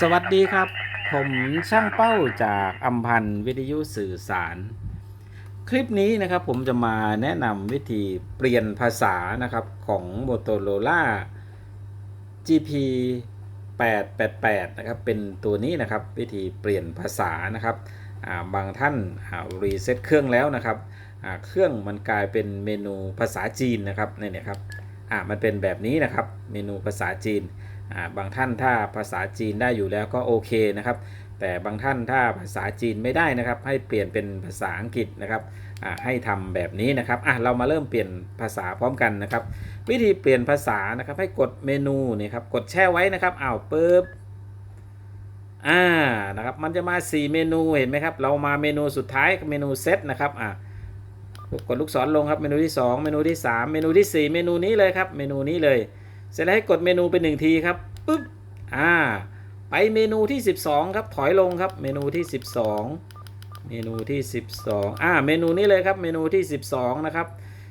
สวัสดีครับ ผมช่างเป้าจากอัมพันธ์วิทยุสื่อสาร คลิปนี้นะครับผมจะมาแนะนำวิธีเปลี่ยนภาษานะครับของ Motorola GP 888นะครับเป็นตัวนี้นะครับวิธีเปลี่ยนภาษานะครับาบางท่านรีเซ็ตเครื่องแล้วนะครับเครื่องมันกลายเป็นเมนูภาษาจีนนะครับนี่นี่ยครับมันเป็นแบบนี้นะครับเมนูภาษาจีน บางท่านถ้าภาษาจีนได้อยู่แล้วก็โอเคนะครับ แต่บางท่านถ้าภาษาจีนไม่ได้นะครับ ให้เปลี่ยนเป็นภาษาอังกฤษนะครับให้ทำแบบนี้นะครับอะเรามาเริ่มเปลี่ยนภาษาพร้อมกันนะครับ วิธีเปลี่ยนภาษานะครับ ให้กดเมนูนี่ครับกดแช่ไว้นะครับอ้าวปึ๊บอ่านะครับมันจะมา 4 เมนูเห็นไหมครับ เรามาเมนูสุดท้ายเมนูเซตนะครับอะกดลูกศรลงครับเมนูที่ 2 เมนูที่ 3 เมนูทีสี่4 เมนูนี้เลยครับเมนูนี้เลย เสร็จแล้วให้กดเมนูเป็นหนึ่งทีครับ ปุ๊บอ่าไปเมนูที่ 12 ครับถอยลงครับเมนูที่ 12 เมนูที่ 12อ่าเมนูนี้เลยครับเมนูที่ 12 นะครับ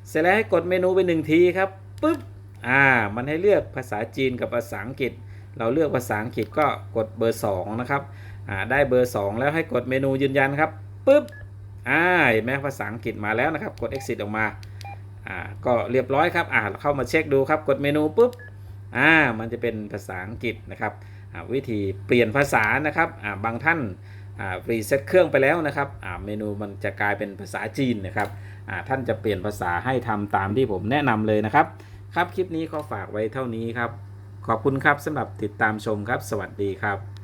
เสร็จแล้วให้กดเมนูไปหนึ่งทีครับปุ๊บอ่ามันให้เลือกภาษาจีนกับภาษาอังกฤษ เราเลือกภาษาอังกฤษก็กดเบอร์ 2 นะครับอ่าได้เบอร์ 2 แล้วให้กดเมนูยืนยันครับปุ๊บอ่าเห็นไหมภาษาอังกฤษมาแล้วนะครับ กด exit ออกมาอ่าก็เรียบร้อยครับอ่าเข้ามาเช็คดูครับกดเมนูปุ๊บ อ่ามันจะเป็นภาษาอังกฤษนะครับวิธีเปลี่ยนภาษานะครับบางท่านรีเซ็ตเครื่องไปแล้วนะครับเมนูมันจะกลายเป็นภาษาจีนนะครับท่านจะเปลี่ยนภาษาให้ทำตามที่ผมแนะนำเลยนะครับ ครับคลิปนี้ก็ฝากไว้เท่านี้ครับ ขอบคุณครับสำหรับติดตามชมครับ สวัสดีครับ